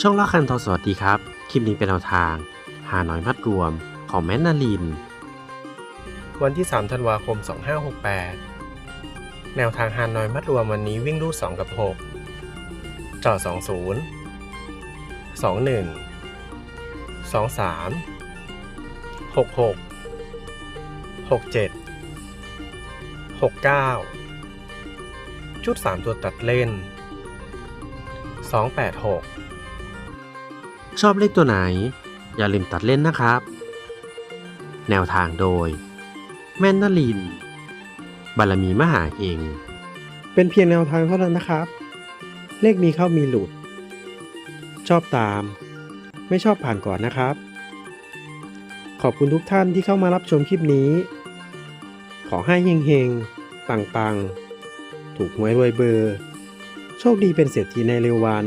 ช่องละคันทอสวัสดีครับ คลิปนี้เป็นแนวทาง หาหน่อยมัดรวมของแมนนาลิน วันที่ 3 ธันวาคม 2568 แนวทางหาหน่อยมัดรวมวันนี้วิ่งรูด2กับ 6จอ20 21 23 66 67 69 ชุด 3 ตัวตัดเล่น 286 ชอบเลขตัวไหน อย่าลืมตัดเล่นนะครับ แนวทางโดย แม่นนลิน บารมีมหาเฮงเป็นเพียงแนวทางเท่านั้นนะครับ เลขมีเข้ามีหลุด ชอบตาม ไม่ชอบผ่านก่อนนะครับ ขอบคุณทุกท่านที่เข้ามารับชมคลิปนี้ ขอให้เฮงเฮงๆปังปังๆ ถูกหวยรวยเบอร์ โชคดีเป็นเศรษฐีในเร็ววัน